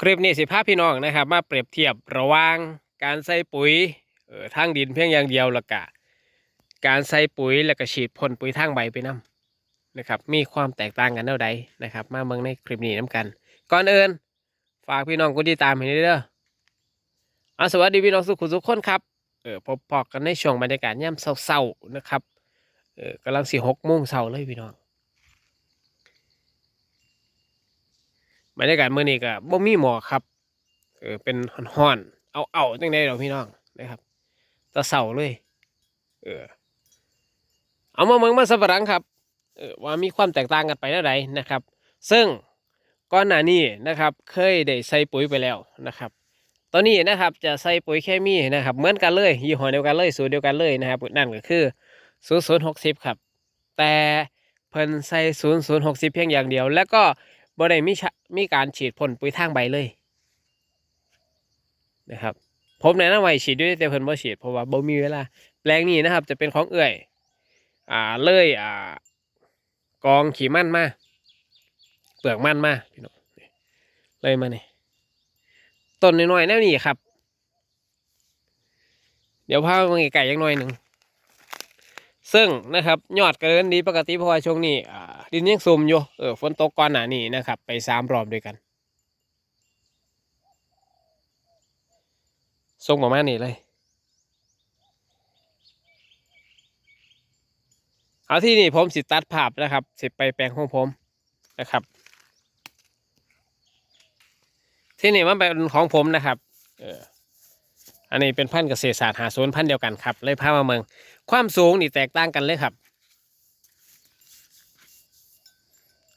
คลิปนี้สิพาพพี่น้องนะครับ มาเปรียบเทียบระหว่างการใส่ปุ๋ยเอ่อทางดินเพียงอย่างเดียวล้วก็การใส่ปุ๋ยแล้วก็ฉีดพ่นปุ๋ยทางใบไปนํนะครับ มีความแตกต่างกันเท่าใดนะครับ มาเมืองในคลิปนี้น้กัน ก่อนอื่นฝากพี่น้องกดติดตามให้ด้วยเด้อเอาสวัสดีพี่น้องสุขุมทุกคนครับเออพบปอกกันในช่วงบรรยากาศย่ำเศร้าๆนะครับเออกำลังสี่หกโมงเช้าเลยพี่น้อง บรรยากาศเมื่อนี้ก็บ่มีหมอกครับเออเป็นห่อนๆเอาเอาๆจังได๋ดอกพี่น้องนะครับตะเสาเลย เออ เอามาเมืองมาสับปะหลังครับเออว่ามีความแตกต่างกันไปเท่าใดนะครับ ซึ่งก่อนหน้านี้นะครับ เคยได้ใส่ปุ๋ยไปแล้วนะครับตอนนี้นะครับจะใส่ปุ๋ยเคมีนะครับ เหมือนกันเลยยี่ห้อเดียวกันเลยสูตรเดียวกันเลยนะครับนั่นก็คือศูนย์ศูนย์หกสิบครับ แต่เพิ่นใส่ศูนย์ศูนย์หกสิบเพียงอย่างเดียว แล้วก็ บ่ได้มีชะมีการฉีดพ่นปุ๋ยทางใบเลยนะครับ ผมแนะนำไว้ฉีดด้วยแต่เพิ่นบ่ฉีดเพราะว่าบ่มีเวลา แปลงนี้นะครับ จะเป็นของเอื่อย อ่าเลยอ่ากองขี่มันมาเปลือกมันมาพี่น้องเลยมานี่ต้นน้อยๆแนวนี้ครับ เดี๋ยวพาไปไก่ยังน้อยหนึ่ง ซึ่งนะครับยอดกระเดินดีปกติเพราะว่าช่วงนี้ดินยังซุ่มอยู่เออฝนตกก่อนหน้านี้นะครับ ไปสามรอบด้วยกันส่งประมาณนี้เลย เอาที่นี่ผมสิตัดภาพนะครับ สิไปแปลงของผมนะครับ ที่นี่มันเป็นของผมนะครับ เออ อันนี้เป็นพันธุ์เกษตรศาสตร์หาศูนย์พันธุ์เดียวกันครับ เลยพามาเมือง ความสูงนี่แตกต่างกันเลยครับ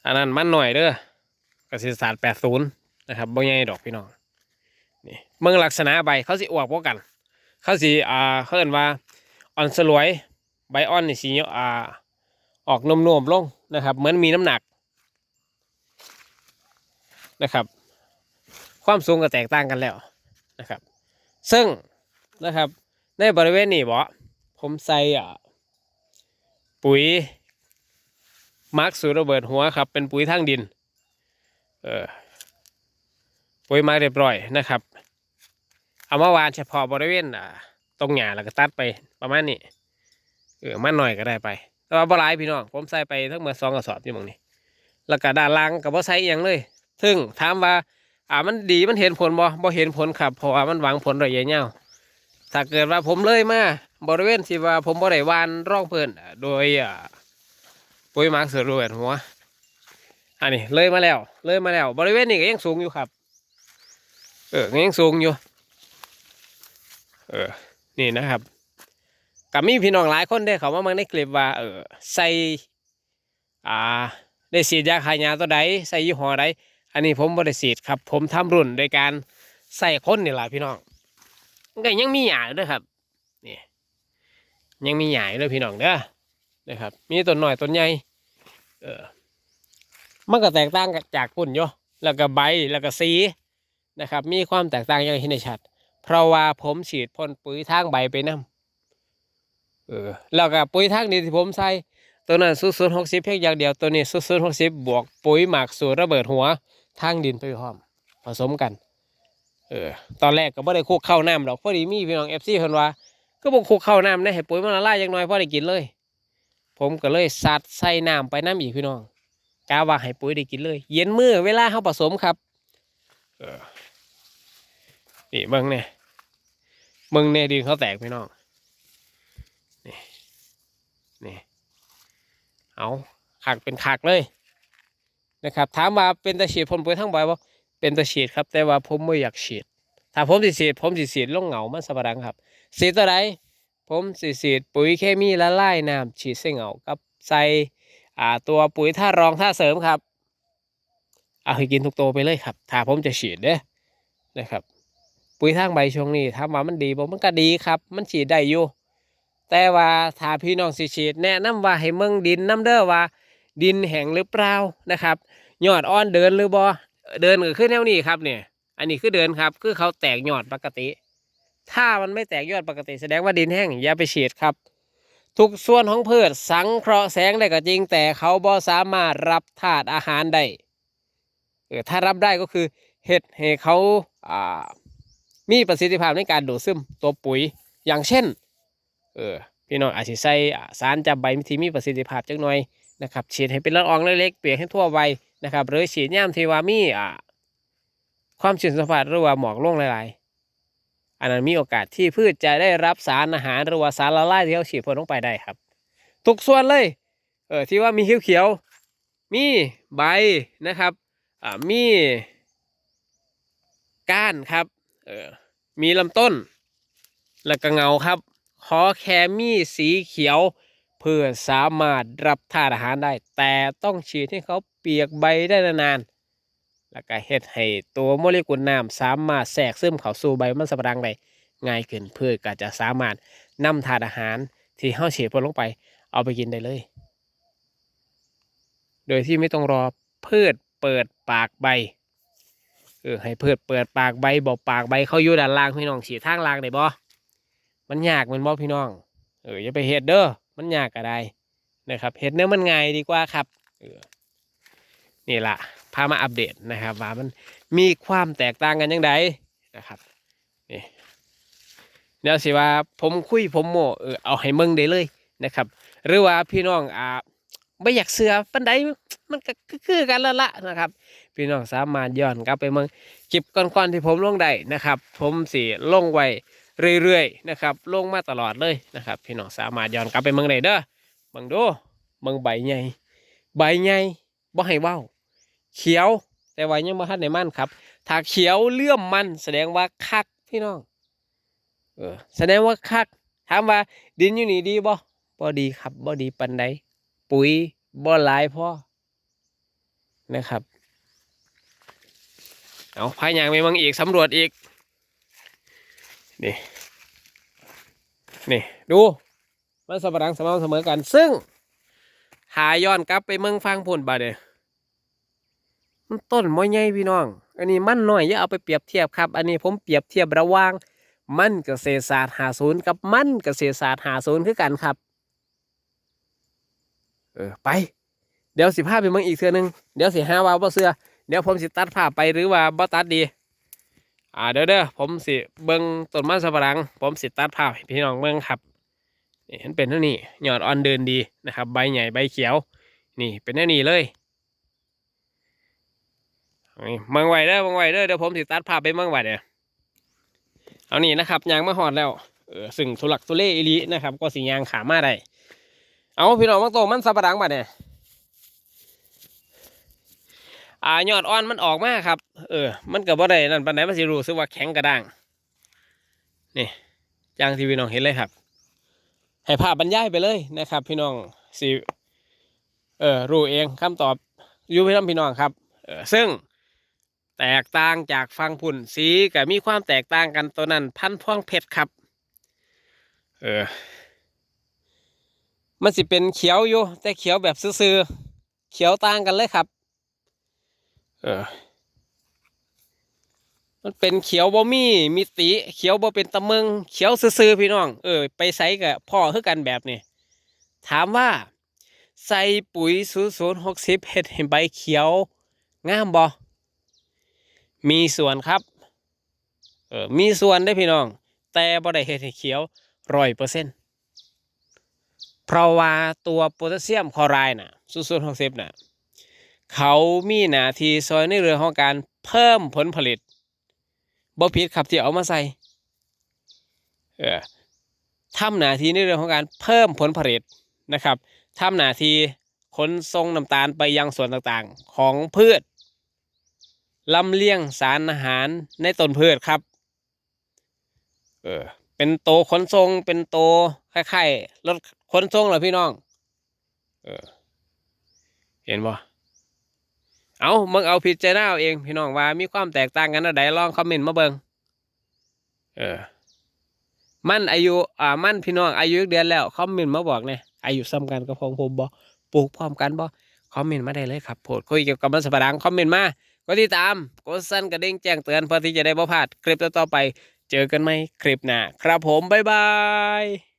อันนั้นมันหน่อยเด้อเกษตรศาสตร์แปดศูนย์นะครับบ่ใหญ่ดอกพี่น้องนี่เมืองลักษณะใบเขาสิอวกพวกกัน เขาสิอ่าเขาเรียกว่าอ่อนสลวยใบอ่อนนี่สีอ่าออกนมๆลงนะครับ เหมือนมีน้ำหนักนะครับ ความสูงก็แตกต่างกันแล้วนะครับ ซึ่ง นะครับ ในบริเวณนี้บ่ผมใส่อ่าปุ๋ยมาร์กสูตรระเบิดหัวครับ เป็นปุ๋ยทางดิน เออปุ๋ยมาเรียบร้อยนะครับ เอามาวานเฉพาะบริเวณอ่าตรงหญ้าแล้วก็ตัดไปประมาณนี้เออมันหน่อยก็ได้ไป แต่ว่าบ่หลายพี่น้องผมใส่ไปทั้งหมดสองกระสอบอยู่หมองนี้ แล้วก็ด้านล่างกับว่าใส่อหย่างเลย ซึ่งถามว่าอ่ามันดีมันเห็นผลบ่บ่เห็นผลครับเพราะว่ามันหวังผลระยะยาว ถ้าเกิดว่าผมเลยมาบริเวณที่ว่าผมบ่ได้หวานร่องเพิ่นอ่าโดยปุ๋ยหมักเสือรวยหัวอันนี้เลยมาแล้ว เลยมาแล้ว บริเวณนี้ก็ยังสูงอยู่ครับ เออยังสูงอยู่ เออ นี่นะครับกับมีพี่น้องหลายคนได้เขามามืองในคลิปว่า เออใส่อ่า ได้ฉีดยาขายยาตัวใดใส่ยี่ห้อใดอันนี้ผมบริสีดครับ ผมทำรุ่นโดยการใส่คนนี่แหละพี่น้อง มันก็ยังมีหยาด้วยครับนี่ยังมีหยาด้วยพี่น้องเด้อนะครับ มีต้นหน่อยต้นใหญ่เออมันก็แตกต่างจากปุ่นโยแล้วก็ใบแล้วก็สีนะครับ มีความแตกต่างอย่างเห็นได้ชัด เพราะว่าผมฉีดพ่นปุ๋ยทางใบไปนํเออแล้วก็ปุ๋ยทางนี้ที่ผมใส่ตัวนั้นศูนย์หกสิบเพียงอย่างเดียวตัวนี้ศูนย์หกสิบบวกปุ๋ยหมักสูตรระเบิดหัวทางดินไปพร้อม ผสมกัน เออตอนแรกก็ไม่ได้คลุกเข้าน้ำหรอกพอดีมีพี่น้องเอฟซีเพิ่นว่าก็บอกคลุกเข้าน้ำได้ให้ปุ๋ยมันละลายอย่างน้อยพอได้กินเลย ผมก็เลยซัดใส่น้ำไปน้ำอีกพี่น้องกาว่าให้ปุ๋ยได้กินเลย เย็นมือเวลาเขาผสมครับเออนี่เบิ่งเนี่ยเบิ่งเนี่ยดินเขาแตกพี่น้องนี่นี่เอาขักเป็นขักเลยนะครับ ถามว่าเป็นตะฉีดพ่นปุ๋ยทั้งใบบ่ เป็นตะฉีดครับ แต่ว่าผมไม่อยากฉีด ถ้าผมสิฉีดผมสิฉีดลงเหงามันสบดังครับฉีดตัวใดผมสิฉีดปุ๋ยเคมีละลายน้ำฉีดใส่เหงากับใส่อ่าตัวปุ๋ยท่ารองท่าเสริมครับ เอาให้กินทุกตัวไปเลยครับ ถ้าผมจะฉีดเด้อนะครับ ปุ๋ยทางใบช่วงนี้ถามว่ามันดีบ่มันก็ดีครับ มันฉีดได้อยู่แต่ว่าถ้าพี่น้องสิฉีดแนะนำว่าให้เมืองดินน้ำเด้อว่า ดินแห้งหรือเปล่านะครับยอดอ่อนเดินหรือบ่ เดินก็คือแนวนี้ครับเนี่ย อันนี้คือเดินครับ คือเขาแตกยอดปกติ ถ้ามันไม่แตกยอดปกติ แสดงว่าดินแห้งอย่าไปฉีดครับ ทุกส่วนของพืชสังเคราะห์แสงได้ก็จริง แต่เขาบ่สามารถรับธาตุอาหารได้เออถ้ารับได้ก็คือเฮ็ดให้เขาอ่ามีประสิทธิภาพในการดูดซึมตัวปุ๋ยอย่างเช่นเออพี่น้องอาจจะใส่สารจับใบที่มีประสิทธิภาพจักหน่อยนะครับฉีดให้เป็นละอองเล็กๆเปียกให้ทั่วใบ นะครับ หรือฉีดย่ามที่ว่ามีอ่าความชื้นสัมผัสหรือว่าหมอกลงหลายๆ อันนั้นมีโอกาสที่พืชจะได้รับสารอาหารหรือว่าสารละลายที่เขาฉีดพ่นลงไปได้ครับ ทุกส่วนเลยเออที่ว่ามีเขียวๆมีใบนะครับอ่ามีก้านครับเออมีลำต้น แล้วก็เงาครับขอแคมีสีเขียว เพื่อสามารถรับธาตุอาหารได้ แต่ต้องฉีดให้เขาเปียกใบได้นานๆแล้วก็เฮ็ดให้ตัวโมเลกุลน้ำสามารถแทรกซึมเข้าสู่ใบมันสำปะหลังได้ง่ายขึ้นเพื่อก็จะสามารถนำธาตุอาหารที่เฮาฉีดพ่นลงไป เอาไปกินได้เลย โดยที่ไม่ต้องรอพืชเปิดปากใบเออให้พืชเปิดปากใบบอกปากใบเขาอยู่ด้านล่างพี่น้องฉีดทางล่างได้บ่มันยากมันบ่พี่น้อง เอออย่าไปเฮ็ดเด้อ มันยากก็ได้นะครับเฮ็ดเนื้อมันง่ายดีกว่าครับนี่ล่ะพามาอัปเดตนะครับ ว่ามันมีความแตกต่างกันยังไงนะครับนี่เดี๋ยวสิว่าผมคุยผมโมเออเอาให้เมืองได้เลยนะครับ หรือว่าพี่น้องอ่าไม่อยากเสือปันใดมันก็คือกันแล้วละนะครับ พี่น้องสามารถย้อนกลับไปเมืองคลิปก่อนๆที่ผมลงได้นะครับ ผมสิลงไว้ เรื่อยๆนะครับลงมาตลอดเลยนะครับ พี่น้องสามารถย้อนกลับไปเมืองได้เด้อเมืองดูเมืองใบใหญ่ใบใหญ่บ่ให้เว้าเขียวแต่ว่ายังบ่ทันได้มันครับ ถ้าเขียวเลื่อมมันแสดงว่าคักพี่น้องเออแสดงว่าคักถามว่าดินอยู่นี่ดีบ่บ่ดีครับบ่ดีปันใดปุ๋ยบ่หลายพ่อนะครับเอาพายางไปเมืองอีกสำรวจอีก นี่ นี่ ดู มันสมรังสม่ำเสมอกัน ซึ่ง หาย้อนกลับไปเมืองฟังพุ่นบาดเดยมันต้นม้อยใหญ่พี่น้อง อันนี้มันน้อยอย่าเอาไปเปรียบเทียบครับ อันนี้ผมเปรียบเทียบระว่าง มันเกษตรศาสตร์หาศูนย์กับมันเกษตรศาสตร์หาศูนย์คือกันครับ เออไป เดี๋ยวสิพาไปเมืองอีกเทือนึง เดี๋ยวสิห้าว่าบ่เสื้อ เดี๋ยวผมสิตัดภาพไปหรือว่าบ่ตัดดี อ่าเด้อเด้อผมสิเบิ่งต้นมันสำปะหลัง ผมสิตัดภาพให้พี่น้องเบิ่งครับนี่เห็นเป็นเท่านี้ยอดอ่อนเดินดีนะครับ ใบใหญ่ใบเขียว นี่เป็นเท่านี้เลยนี่เมืองไหวเด้อเมืองไหวเด้อเดี๋ยวผมสิตัดภาพไปเมืองไหวเด้อเอานี่นะครับยางมาหอดแล้วเออซึ่งทุลักทุเลอีลีนะครับ ก็สิยางขามาได้เอาพี่น้องบางโตมันสับปะหลังบัดเนี่ย อ่ายอดอ่อนมันออกมาครับ เออ มันก็บ่ได้นั่นปานใดมันสิรู้สึกว่าแข็งกระด้าง นี่อย่างที่พี่น้องเห็นเลยครับ ให้ภาพบรรยายไปเลยนะครับ พี่น้องสิเออรู้เองคำตอบอยู่พี่น้องพี่น้องครับเออซึ่งแตกต่างจากฟังพุ่นสีกับมีความแตกต่างกันตัวนั้น พันพ่วงเพชรครับ เออ มันสิเป็นเขียวอยู่แต่เขียวแบบซื่อๆเขียวต่างกันเลยครับ เออ มันเป็นเขียวบ่มีมิติ เขียวบ่เป็นตะเมึง เขียวซื่อๆพี่น้อง เออ ไปใส่กับพ่อคือกันแบบนี้ ถามว่า ใส่ปุ๋ยศูนย์ศูนย์หกสิบเห็ดเห็นใบเขียวงามบ่มีส่วนครับ เออ มีส่วนได้พี่น้อง แต่บ่ได้เห็ดให้เขียวร้อยเปอร์เซ็นต์เพราะว่าตัวโพแทสเซียมคลอไรด์น่ะศูนย์ศูนย์หกสิบน่ะ เขามีหน้าที่ซอยในเรื่องของการเพิ่มผลผลิตบ่ผิดครับที่เอามาใส่เออทำหน้าที่ในเรื่องของการเพิ่มผลผลิตนะครับทำหน้าที่ขนส่งน้ำตาลไปยังส่วนต่างๆของพืชลำเลียงสารอาหารในต้นพืชครับ เออ เป็นโตขนส่งเป็นโตวคล้ายๆรถขนส่งเหรอพี่น้อง เออ เห็นบ่ เอามึงเอาพิจารณาเอาเอง พี่น้องว่ามีความแตกต่างกันอันใดลองคอมเมนต์มาเบิงเออ มันอายุอ่ามันพี่น้องอายุเดือนแล้วคอมเมนต์มาบอกเนี่ยอายุซ้ำกันกับของผมบ่ปลูกพร้อมกันบ่คอมเมนต์มาได้เลยครับโพดคุยเกี่ยวกับมันสำปะหลังคอมเมนต์มากดติดตามกดสั่นกระดิ่งแจ้งเตือนเพื่อที่จะได้บ่พลาดคลิปต่อๆไป เจอกันไหมคลิปหน้าครับผมบ๊ายบาย